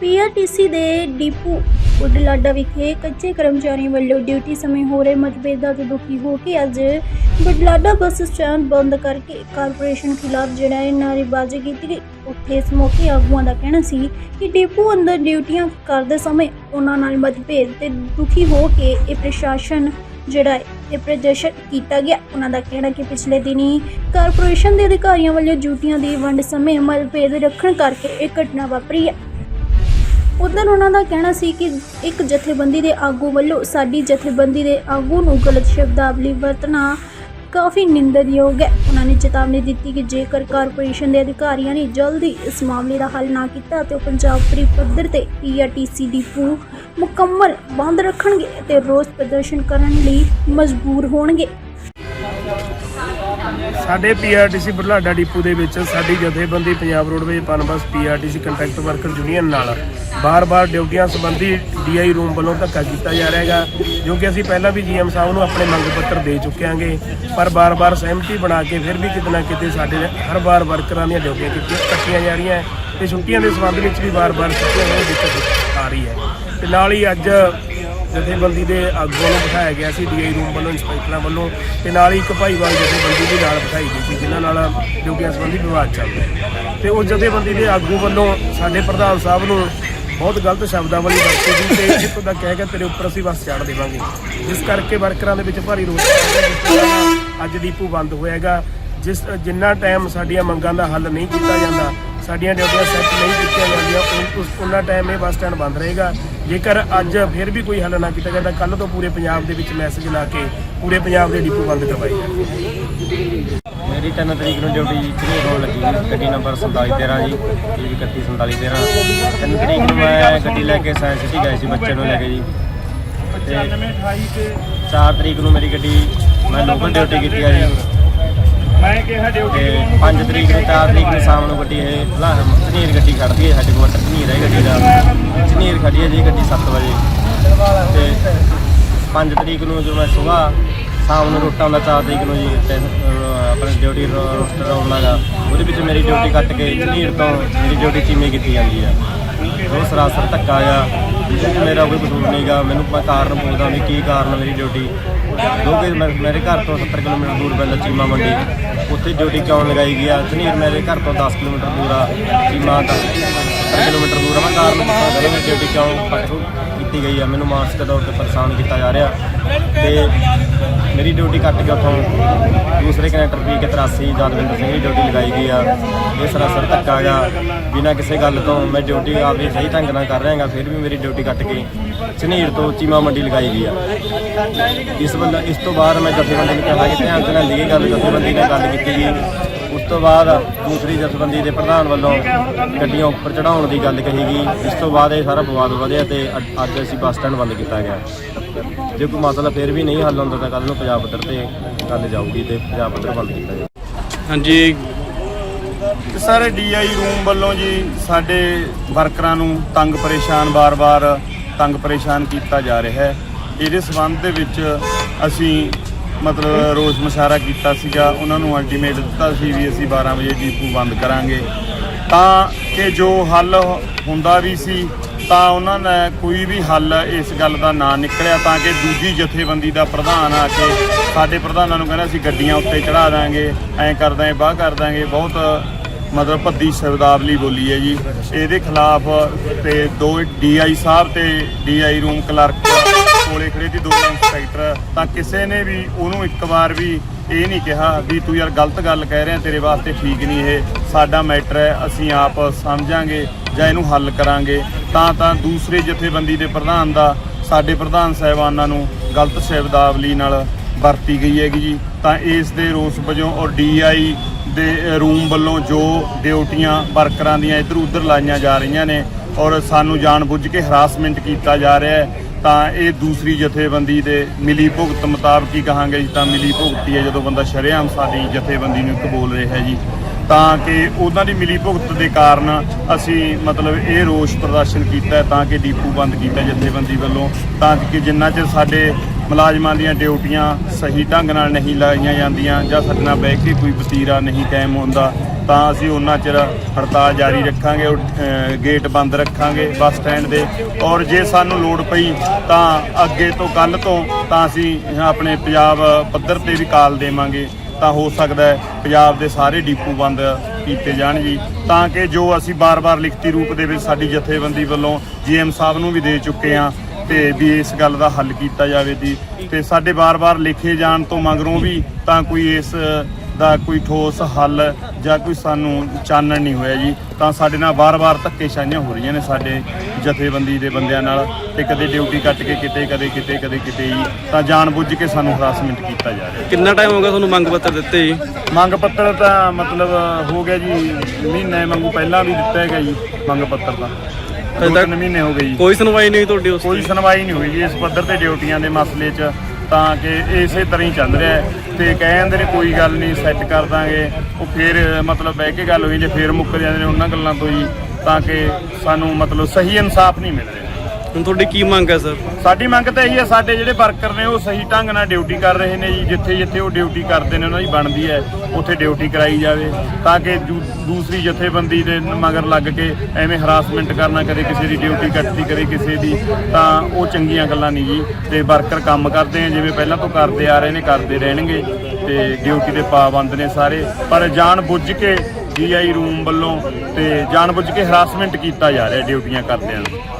PRTC ਦੇ depot ਉਡਲਾਡਾ ਵਿਖੇ ਕੱਚੇ ਕਰਮਚਾਰੀਆਂ ਵੱਲੋਂ ਡਿਊਟੀ ਸਮੇਂ ਹੋ ਰਹੇ ਮਤਭੇਦਾਂ ਤੋਂ ਦੁਖੀ ਹੋ ਕੇ ਅੱਜ ਬੁਢਲਾਡਾ ਬੱਸ ਸਟੈਂਡ ਬੰਦ ਕਰਕੇ ਕਾਰਪੋਰੇਸ਼ਨ ਖਿਲਾਫ ਜਿਹੜਾ ਹੈ ਨਾਅਰੇਬਾਜ਼ੀ ਕੀਤੀ ਗਈ। ਉੱਥੇ ਇਸ ਮੌਕੇ ਆਗੂਆਂ ਦਾ ਕਹਿਣਾ ਸੀ ਕਿ ਡਿਪੂ ਅੰਦਰ ਡਿਊਟੀਆਂ ਕਰਦੇ ਸਮੇਂ ਉਹਨਾਂ ਨਾਲ ਮਤਭੇਦ ਤੇ ਦੁਖੀ ਹੋ ਕੇ ਇਹ ਪ੍ਰਸ਼ਾਸਨ ਜਿਹੜਾ ਹੈ ਇਹ ਪ੍ਰਦਰਸ਼ਨ ਕੀਤਾ ਗਿਆ। ਉਹਨਾਂ ਦਾ ਕਹਿਣਾ ਕਿ ਪਿਛਲੇ ਦਿਨੀ ਕਾਰਪੋਰੇਸ਼ਨ ਦੇ ਅਧਿਕਾਰੀਆਂ ਵੱਲੋਂ ਡਿਊਟੀਆਂ ਦੀ ਵੰਡ ਸਮੇਂ ਮਤਭੇਦ ਰੱਖਣ ਕਰਕੇ ਇਹ ਘਟਨਾ ਵਾਪਰੀ ਹੈ। ਉਧਰ ਉਹਨਾਂ ਦਾ ਕਹਿਣਾ ਸੀ ਕਿ ਇੱਕ ਜਥੇਬੰਦੀ ਦੇ ਆਗੂ ਵੱਲੋਂ ਸਾਡੀ ਜਥੇਬੰਦੀ ਦੇ ਆਗੂ ਨੂੰ ਗਲਤ ਸ਼ਬਦਾਵਲੀ ਵਰਤਣਾ ਕਾਫੀ ਨਿੰਦਣਯੋਗ ਹੈ। ਉਹਨਾਂ ਨੇ ਚੇਤਾਵਨੀ ਦਿੱਤੀ ਕਿ ਜੇਕਰ ਕਾਰਪੋਰੇਸ਼ਨ ਦੇ ਅਧਿਕਾਰੀਆਂ ਨੇ ਜਲਦੀ ਇਸ ਮਾਮਲੇ ਦਾ ਹੱਲ ਨਾ ਕੀਤਾ ਤੇ ਉਹ ਪੰਜਾਬ ਫਰੀ ਪੱਧਰ ਤੇ ਪੀਆਰਟੀਸੀ ਡਿਪੂ ਮੁਕੰਮਲ ਬੰਦ ਰੱਖਣਗੇ ਤੇ ਰੋਸ ਪ੍ਰਦਰਸ਼ਨ ਕਰਨ ਲਈ ਮਜਬੂਰ ਹੋਣਗੇ। ਸਾਡੇ ਪੀਆਰਟੀਸੀ ਬੁਢਲਾਡਾ ਡਿਪੂ ਦੇ ਵਿੱਚ ਸਾਡੀ ਜਥੇਬੰਦੀ Punjab roadways Punbus PRTC contract worker union ਨਾਲ ਬਾਰ-ਬਾਰ ਡਿਊਟੀਆਂ ਸੰਬੰਧੀ ਡੀਆਈ ਰੂਮ ਵੱਲੋਂ ਧੱਕਾ ਕੀਤਾ ਜਾ ਰਿਹਾ ਹੈਗਾ, ਜੋ ਕਿ ਅਸੀਂ ਪਹਿਲਾਂ ਵੀ ਜੀਐਮ ਸਾਹਿਬ ਨੂੰ ਆਪਣੇ ਮੰਗ ਪੱਤਰ ਦੇ ਚੁੱਕੇ ਹਾਂਗੇ, ਪਰ ਬਾਰ-ਬਾਰ ਸਹਿਮਤੀ ਬਣਾ ਕੇ ਫਿਰ ਵੀ ਕਿਤੇ ਨਾ ਕਿਤੇ ਸਾਡੇ ਹਰ ਵਾਰ ਵਰਕਰਾਂ ਦੀਆਂ ਡਿਊਟੀਆਂ ਕੀਤੀਆਂ, ਕੱਟੀਆਂ ਜਾ ਰਹੀਆਂ ਹੈ ਤੇ ਛੁੱਟੀਆਂ ਦੇ ਸੰਬੰਧ ਵਿੱਚ ਵੀ ਬਾਰ-ਬਾਰ ਛੁੱਟੀਆਂ ਹੋਣ ਦਿੱਕਤ ਆ ਰਹੀ ਹੈ। ਤੇ ਨਾਲ ਹੀ ਅੱਜ ਜਥੇਬੰਦੀ ਦੇ ਆਗੂਆਂ ਨੂੰ ਬਿਠਾਇਆ ਗਿਆ ਸੀ, ਡੀਆਈ ਰੂਮ ਵੱਲੋਂ, ਇੰਸਪੈਕਟਰਾਂ ਵੱਲੋਂ ਤੇ ਨਾਲ ਹੀ ਇੱਕ ਭਾਈਵਾਲ ਜਥੇਬੰਦੀ ਵੀ ਨਾਲ ਬਿਠਾਈ ਗਈ ਸੀ, ਜਿਨ੍ਹਾਂ ਨਾਲ ਡਿਊਟੀਆਂ ਸੰਬੰਧੀ ਵਿਵਾਦ ਚੱਲ ਰਿਹਾ ਤੇ ਉਹ ਜਥੇਬੰਦੀ ਦੇ ਆਗੂ ਵੱਲੋਂ ਸਾਡੇ ਪ੍ਰਧਾਨ ਸਾਹਿਬ ਨੂੰ ਬਹੁਤ ਗਲਤ ਸ਼ਬਦਾਵਲੀ ਵਰਤੀ ਗਈ ਤੇ ਇੱਥੋਂ ਦਾ ਕਹਿ ਕੇ ਤੇਰੇ ਉੱਪਰ ਅਸੀਂ ਬਸ ਛੱਡ ਦੇਵਾਂਗੇ। ਜਿਸ ਕਰਕੇ ਵਰਕਰਾਂ ਦੇ ਵਿੱਚ ਭਾਰੀ ਰੋਸ ਅੱਜ ਦੀਪੂ ਬੰਦ ਹੋਏਗਾ, ਜਿਸ ਜਿੰਨਾ ਟਾਈਮ ਸਾਡੀਆਂ ਮੰਗਾਂ ਦਾ ਹੱਲ ਨਹੀਂ ਕੀਤਾ ਜਾਂਦਾ ਸਾਡੀਆਂ ਡਿਊਟੀਆਂ ਸੈੱਟ ਨਹੀਂ ਕੀਤੀਆਂ ਜਾਂਦੀਆਂ ਉਨ- ਉਸ ਉਹਨਾਂ ਟਾਈਮ ਇਹ ਬੱਸ ਸਟੈਂਡ ਬੰਦ ਰਹੇਗਾ। ਜੇਕਰ ਅੱਜ ਫਿਰ ਵੀ ਕੋਈ ਹੱਲ ਨਾ ਕੀਤਾ ਜਾਂਦਾ ਕੱਲ ਤੋਂ ਪੂਰੇ ਪੰਜਾਬ ਦੇ ਵਿੱਚ ਮੈਸੇਜ ਲਾ ਕੇ ਪੂਰੇ ਪੰਜਾਬ ਦੇ ਡਿਪੂ ਬੰਦ ਕਰਵਾਏ ਜਾਣਗੇ। ਮੇਰੀ 3 ਤਰੀਕ ਨੂੰ ਡਿਊਟੀ ਕਿਹਨੀ ਹੋਣ ਲੱਗੀ ਜੀ ਗੱਡੀ ਨੰਬਰ 4713 ਜੀ ਜੀ 314713 3 ਤਰੀਕ ਨੂੰ ਮੈਂ ਗੱਡੀ ਲੈ ਕੇ ਸਾਇੰਸ ਸਿਟੀ ਗਏ ਸੀ ਬੱਚੇ ਨੂੰ ਲੈ ਕੇ ਜੀ। ਤੇ 4 ਤਰੀਕ ਨੂੰ ਮੇਰੀ ਗੱਡੀ ਮੈਂ ਲੋਕਲ ਡਿਊਟੀ ਕੀਤੀ ਆ ਜੀ। ਤੇ 5 ਤਰੀਕ ਨੂੰ 4 ਤਰੀਕ ਨੂੰ ਸ਼ਾਮ ਨੂੰ ਗੱਡੀ ਇਹ ਭਲਾ ਝਨੀਰ ਗੱਡੀ ਖੜਦੀ ਹੈ ਸਾਡੇ ਕੋਲ ਝਨੀਰ ਹੈ ਗੱਡੀ ਦਾ। ਝਨੀਰ ਖੜੀ ਹੈ ਜੀ ਗੱਡੀ 7 ਵਜੇ। ਤੇ 5 ਤਰੀਕ ਨੂੰ ਜੋ ਮੈਂ ਸਵੇਰ ਸ਼ਾਮ ਨੂੰ ਰੋਟਾਂ ਦਾ 4 ਤਰੀਕ ਨੂੰ ਜੀ ਆਪਣੀ ਡਿਊਟੀ ਰੋਸਟਰ ਆਉਣਾਗਾ ਉਹਦੇ ਵਿੱਚ ਮੇਰੀ ਡਿਊਟੀ ਕੱਟ ਕੇ ਝਨੀਰ ਤੋਂ ਮੇਰੀ ਡਿਊਟੀ ਚੀਮੇ ਕੀਤੀ ਜਾਂਦੀ ਆ। ਉਹ ਸਰਾਸਰ ਧੱਕਾ ਆ। ਮੇਰਾ ਕੋਈ ਕਸੂਰ ਨਹੀਂਗਾ ਮੈਨੂੰ ਕਾਰਨ ਪੁੱਛਦਾ ਵੀ ਕੀ ਕਾਰਨ ਮੇਰੀ ਡਿਊਟੀ ਜੋ ਕਿ ਮੈਂ- ਮੇਰੇ ਘਰ ਤੋਂ 70 ਕਿਲੋਮੀਟਰ ਦੂਰ ਪੈਂਦਾ ਚੀਮਾ ਮੰਡੀ। ਉੱਥੇ ਡਿਊਟੀ ਕਿਉਂ ਲਗਾਈ ਗਈ ਆ? ਝਨੀਰ ਮੇਰੇ ਘਰ ਤੋਂ 10 ਕਿਲੋਮੀਟਰ ਦੂਰ ਆ ਚੀਮਾ ਦਾ 70 ਕਿਲੋਮੀਟਰ ਦੂਰ ਆ। ਮੈਂ ਕਾਰਨ ਪੁੱਛਦਾ ਮੇਰੀ ਡਿਊਟੀ ਕਿਉਂ ਕੱਟ ਕੀਤੀ ਗਈ ਆ। ਮੈਨੂੰ ਮਾਨਸਿਕ ਤੌਰ ਤੇ ਪਰੇਸ਼ਾਨ ਕੀਤਾ ਜਾ ਰਿਹਾ। ਤੇ ਮੇਰੀ ਡਿਊਟੀ ਕੱਟ ਕੇ ਉੱਥੋਂ ਦੂਸਰੇ conductor P K 83 Jadwinder Singh ਦੀ ਡਿਊਟੀ ਲਗਾਈ ਗਈ ਆ। ਇਹ ਸਰਾਸਰ ਧੱਕਾ ਗਾ ਬਿਨਾਂ ਕਿਸੇ ਗੱਲ ਤੋਂ ਮੈਂ ਡਿਊਟੀ ਆਪਣੀ ਸਹੀ ਢੰਗ ਨਾਲ ਕਰ ਰਿਹਾਗਾ ਫਿਰ ਵੀ ਮੇਰੀ ਡਿਊਟੀ ਕੱਟ ਕੇ ਝਨੀਰ ਤੋਂ ਚੀਮਾ ਮੰਡੀ ਲਗਾਈ ਗਈ ਆ। ਇਸ ਬੰਦਾ ਇਸ ਤੋਂ ਬਾਅਦ ਮੈਂ ਜਥੇਬੰਦੀ ਨੂੰ ਕਿਹਾ ਕਿ ਧਿਆਨ ਚ ਲੈਂਦੀ ਗੱਲ, ਜਥੇਬੰਦੀ ਨਾਲ ਗੱਲ ਕੀਤੀ ਗਈ। ਉਸ ਤੋਂ ਬਾਅਦ ਦੂਸਰੀ ਜਥੇਬੰਦੀ ਦੇ ਪ੍ਰਧਾਨ ਵੱਲੋਂ ਗੱਡੀਆਂ ਉੱਪਰ ਚੜਾਉਣ ਦੀ ਗੱਲ ਕਹੀ ਗਈ। ਇਸ ਤੋਂ ਬਾਅਦ ਇਹ ਸਾਰਾ ਵਿਵਾਦ ਵਧਿਆ ਤੇ ਅ- ਅੱਜ ਅਸੀਂ ਬੱਸ ਸਟੈਂਡ ਬੰਦ ਕੀਤਾ ਗਿਆ। ਜੇ ਕੋਈ ਮਸਲਾ ਫਿਰ ਵੀ ਨਹੀਂ ਹੱਲ ਹੁੰਦਾ ਤਾਂ ਕੱਲ ਨੂੰ ਪੰਜਾਬ ਪੱਧਰ ਤੇ ਗੱਲ ਜਾਊਗੀ ਤੇ ਪੰਜਾਬ ਪੱਧਰ ਬੰਦ ਕੀਤਾ ਜਾਊਗਾ ਹਾਂਜੀ। ਤੇ ਸਾਰੇ ਡੀਆਈ ਰੂਮ ਵੱਲੋਂ ਜੀ ਸਾਡੇ ਵਰਕਰਾਂ ਨੂੰ ਤੰਗ ਪਰੇਸ਼ਾਨ ਵਾਰ-ਵਾਰ ਤੰਗ ਪਰੇਸ਼ਾਨ ਕੀਤਾ ਜਾ ਰਿਹਾ ਹੈ। ਇਹਦੇ ਸਬੰਧ ਦੇ ਵਿੱਚ ਅਸੀਂ ਮਤਲਬ ਰੋਸ ਮਸ਼ਾਰਾ ਕੀਤਾ ਸੀਗਾ, ਉਹਨਾਂ ਨੂੰ ਅਲਟੀਮੇਟ ਦਿੱਤਾ ਸੀ ਵੀ ਅਸੀਂ 12 ਵਜੇ ਡੀਪੂ ਬੰਦ ਕਰਾਂਗੇ। ਤਾਂ ਕਿ ਜੋ ਹੱਲ ਹੁੰਦਾ ਵੀ ਸੀ, ਤਾਂ ਉਹਨਾਂ ਨੇ ਕੋਈ ਵੀ ਹੱਲ ਇਸ ਗੱਲ ਦਾ ਨਾ ਨਿਕਲਿਆ, ਤਾਂ ਕਿ ਦੂਜੀ ਜਥੇਬੰਦੀ ਦਾ ਪ੍ਰਧਾਨ ਆ ਕੇ ਸਾਡੇ ਪ੍ਰਧਾਨਾਂ ਨੂੰ ਕਹਿੰਦਾ, ਅਸੀਂ ਗੱਡੀਆਂ ਉੱਤੇ ਚੜਾ ਦਾਂਗੇ, ਐਂ ਕਰ ਦਾਂਗੇ, ਬਾਹ ਕਰ ਦਾਂਗੇ। ਬਹੁਤ ਮਤਲਬ ਭੱਦੀ ਸ਼ਬਦਾਵਲੀ ਬੋਲੀ ਹੈ ਜੀ। ਇਹਦੇ ਖਿਲਾਫ ਤੇ ਦੋ ਡੀਆਈ ਸਾਹਿਬ ਤੇ ਡੀਆਈ ਰੂਮ ਕਲਰਕ ਕੋਲੇ ਖੜੇ ਸੀ ਦੋ ਇੰਸਪੈਕਟਰ ਤਾਂ ਕਿਸੇ ਨੇ ਵੀ ਉਹਨੂੰ ਇੱਕ ਵਾਰ ਵੀ ਇਹ ਨਹੀਂ ਕਿਹਾ ਵੀ ਤੂੰ ਯਾਰ ਗਲਤ ਗੱਲ ਕਹਿ ਰਿਹਾ, ਤੇਰੇ ਵਾਸਤੇ ਠੀਕ ਨਹੀਂ ਇਹ, ਸਾਡਾ ਮੈਟਰ ਹੈ, ਅਸੀਂ ਆਪ ਸਮਝਾਂਗੇ ਜਾਂ ਇਹਨੂੰ ਹੱਲ ਕਰਾਂਗੇ। ਤਾਂ ਤਾਂ ਦੂਸਰੇ ਜਥੇਬੰਦੀ ਦੇ ਪ੍ਰਧਾਨ ਦਾ, ਸਾਡੇ ਪ੍ਰਧਾਨ ਸਾਹਿਬਾਨਾਂ ਨੂੰ ਗਲਤ ਸ਼ਬਦਾਵਲੀ ਨਾਲ ਵਰਤੀ ਗਈ ਹੈਗੀ ਜੀ। ਤਾਂ ਇਸ ਦੇ ਰੋਸ ਵਜੋਂ ਔਰ ਡੀਆਈ ਦੇ ਰੂਮ ਵੱਲੋਂ ਜੋ ਡਿਊਟੀਆਂ ਵਰਕਰਾਂ ਦੀਆਂ ਇੱਧਰ ਉੱਧਰ ਲਾਈਆਂ ਜਾ ਰਹੀਆਂ ਨੇ ਔਰ ਸਾਨੂੰ ਜਾਣਬੁੱਝ ਕੇ ਹਰਾਸਮੈਂਟ ਕੀਤਾ ਜਾ ਰਿਹਾ ਹੈ ਤਾਂ ਇਹ ਦੂਸਰੀ ਜਥੇਬੰਦੀ ਦੇ ਮਿਲੀ ਭੁਗਤ ਮੁਤਾਬਕ ਹੀ ਕਹਾਂਗੇ ਜੀ, ਤਾਂ ਮਿਲੀ ਭੁਗਤੀ ਹੈ ਜਦੋਂ ਬੰਦਾ ਸ਼ਰੇਆਮ ਸਾਡੀ ਜਥੇਬੰਦੀ ਨੂੰ ਇੱਕ ਰਿਹਾ ਜੀ। ਤਾਂ ਕਿ ਉਹਨਾਂ ਦੀ ਮਿਲੀ ਭੁਗਤ ਦੇ ਕਾਰਨ ਅਸੀਂ ਮਤਲਬ ਇਹ ਰੋਸ ਪ੍ਰਦਰਸ਼ਨ ਕੀਤਾ ਤਾਂ ਕਿ ਡੀਪੂ ਬੰਦ ਕੀਤਾ ਜਥੇਬੰਦੀ ਵੱਲੋਂ, ਤਾਂ ਕਿ ਜਿੰਨਾ ਚਿਰ ਸਾਡੇ ਮੁਲਾਜ਼ਮਾਂ ਦੀਆਂ ਡਿਊਟੀਆਂ ਸਹੀ ਢੰਗ ਨਾਲ ਨਹੀਂ ਲਾਈਆਂ ਜਾਂਦੀਆਂ ਜਾਂ ਸਾਡੇ ਨਾਲ ਬਹਿ ਕੇ ਕੋਈ ਵਤੀਰਾ ਨਹੀਂ ਕਾਇਮ ਹੁੰਦਾ ਤਾਂ ਅਸੀਂ ਉਹਨਾਂ ਚਿਰ ਹੜਤਾਲ ਜਾਰੀ ਰੱਖਾਂਗੇ ਉਹ, ਗੇਟ ਬੰਦ ਰੱਖਾਂਗੇ ਬੱਸ ਸਟੈਂਡ ਦੇ। ਔਰ ਜੇ ਸਾਨੂੰ ਲੋੜ ਪਈ ਤਾਂ ਅੱਗੇ ਤੋਂ ਕੱਲ ਤੋਂ ਤਾਂ ਅਸੀਂ ਆਪਣੇ ਪੰਜਾਬ ਪੱਧਰ ਤੇ ਵੀ ਕਾਲ ਦੇਵਾਂਗੇ। ਤਾਂ ਹੋ ਸਕਦਾ ਹੈ ਪੰਜਾਬ ਦੇ ਸਾਰੇ ਡੀਪੂ ਬੰਦ ਕੀਤੇ ਜਾਣ ਜੀ। ਤਾਂ ਕਿ ਜੋ ਅਸੀਂ ਬਾਰ-ਬਾਰ ਲਿਖਤੀ ਰੂਪ ਦੇ ਵਿੱਚ ਸਾਡੀ ਜਥੇਬੰਦੀ ਵੱਲੋਂ ਜੀਐਮ ਸਾਹਿਬ ਨੂੰ ਵੀ ਦੇ ਚੁੱਕੇ ਹਾਂ ਤੇ ਵੀ ਇਸ ਗੱਲ ਦਾ ਹੱਲ ਕੀਤਾ ਜਾਵੇ ਜੀ। ਤੇ ਸਾਡੇ ਬਾਰ-ਬਾਰ ਲਿਖੇ ਜਾਣ ਤੋਂ ਮਗਰੋਂ ਵੀ ਤਾਂ ਕੋਈ ਇਸ ਦਾ ਕੋਈ ਠੋਸ ਹੱਲ ਜਾਂ ਕੋਈ ਸਾਨੂੰ ਚਾਨਣ ਨਹੀਂ ਹੋਇਆ ਜੀ ਤਾਂ ਸਾਡੇ ਨਾਲ ਬਾਰ-ਬਾਰ ਧੱਕੇਸ਼ਾਹੀਆਂ ਹੋ ਰਹੀਆਂ ਨੇ ਸਾਡੇ ਜਥੇਬੰਦੀ ਦੇ ਬੰਦਿਆਂ ਨਾਲ ਤੇ ਕਦੇ ਡਿਊਟੀ ਕੱਟ ਕੇ ਕਿਤੇ ਕਦੇ ਕਿਤੇ ਕਦੇ ਕਿਤੇ ਜੀ ਤਾਂ ਜਾਣਬੁੱਝ ਕੇ ਸਾਨੂੰ ਹਰਾਸਮੈਂਟ ਕੀਤਾ ਜਾ ਰਿਹਾ। ਕਿੰਨਾ ਟਾਈਮ ਹੋ ਗਿਆ ਤੁਹਾਨੂੰ ਮੰਗ ਪੱਤਰ ਦਿੱਤੇ ਜੀ? ਮੰਗ ਪੱਤਰ ਤਾਂ ਮਤਲਬ ਹੋ ਗਿਆ ਜੀ ਮਹੀਨੇ ਵਾਂਗੂ ਪਹਿਲਾਂ ਵੀ ਦਿੱਤਾ ਹੈਗਾ ਜੀ ਮੰਗ ਪੱਤਰ ਤਾਂ। ਦੋ ਤੱਕ ਤਿੰਨ ਮਹੀਨੇ ਹੋ ਗਏ ਜੀ। ਕੋਈ ਸੁਣਵਾਈ ਨਹੀਂ ਤੁਹਾਡੀ ਉਸ ਕੋਈ ਸੁਣਵਾਈ ਨਹੀਂ ਹੋਈ ਜੀ ਇਸ ਪੱਧਰ ਤੇ ਡਿਊਟੀਆਂ ਦੇ ਮਸਲੇ 'ਚ ਤਾਂ ਕਿ ਇਸੇ ਤਰ੍ਹਾਂ ਹੀ ਚੱਲ ਰਿਹਾ ਹੈ। ਤੇ ਕਹਿ ਜਾਂਦੇ ਨੇ ਕੋਈ ਗੱਲ ਨਹੀਂ ਸੈੱਟ ਕਰ ਦਾਂਗੇ। ਉਹ ਫਿਰ ਮਤਲਬ ਬਹਿ ਕੇ ਗੱਲ ਹੋਈ, ਜੇ ਫਿਰ ਮੁੱਕ ਜਾਂਦੇ ਨੇ ਉਹਨਾਂ ਗੱਲਾਂ ਤੋਂ ਜੀ ਤਾਂ ਕਿ ਸਾਨੂੰ ਮਤਲਬ ਸਹੀ ਇਨਸਾਫ ਨਹੀਂ ਮਿਲ ਰਿਹਾ। ਹੁਣ ਤੁਹਾਡੀ ਕੀ ਮੰਗ ਹੈ ਸਰ? ਸਾਡੀ ਮੰਗ ਤਾਂ ਇਹੀ ਹੈ, ਸਾਡੇ ਜਿਹੜੇ ਵਰਕਰ ਨੇ ਉਹ ਸਹੀ ਢੰਗ ਨਾਲ ਡਿਊਟੀ ਕਰ ਰਹੇ ਨੇ ਜੀ, ਜਿੱਥੇ ਜਿੱਥੇ ਉਹ ਡਿਊਟੀ ਕਰਦੇ ਨੇ ਉਹਨਾਂ ਦੀ ਬਣਦੀ ਹੈ, ਉੱਥੇ ਡਿਊਟੀ ਕਰਾਈ ਜਾਵੇ, ਤਾਂ ਕਿ ਦੂ- ਦੂਸਰੀ ਜਥੇਬੰਦੀ ਦੇ ਮਗਰ ਲੱਗ ਕੇ ਐਵੇਂ ਹਰਾਸਮੈਂਟ ਕਰਨਾ ਕਦੇ ਕਿਸੇ ਦੀ ਡਿਊਟੀ ਕੱਟਦੀ ਕਦੇ ਕਿਸੇ ਦੀ, ਤਾਂ ਉਹ ਚੰਗੀਆਂ ਗੱਲਾਂ ਨਹੀਂ ਜੀ। ਤੇ ਵਰਕਰ ਕੰਮ ਕਰਦੇ ਆ ਜਿਵੇਂ ਪਹਿਲਾਂ ਤੋਂ ਕਰਦੇ ਆ ਰਹੇ ਨੇ, ਕਰਦੇ ਰਹਿਣਗੇ, ਤੇ ਡਿਊਟੀ ਦੇ ਪਾਬੰਦ ਨੇ ਸਾਰੇ। ਪਰ ਜਾਣ ਬੁੱਝ ਕੇ ਡੀਆਈ ਰੂਮ ਵੱਲੋਂ ਤੇ ਜਾਣ ਬੁੱਝ ਕੇ ਹਰਾਸਮੈਂਟ ਕੀਤਾ ਜਾ ਰਿਹਾ ਡਿਊਟੀਆਂ ਕਰਦਿਆਂ ਨੂੰ।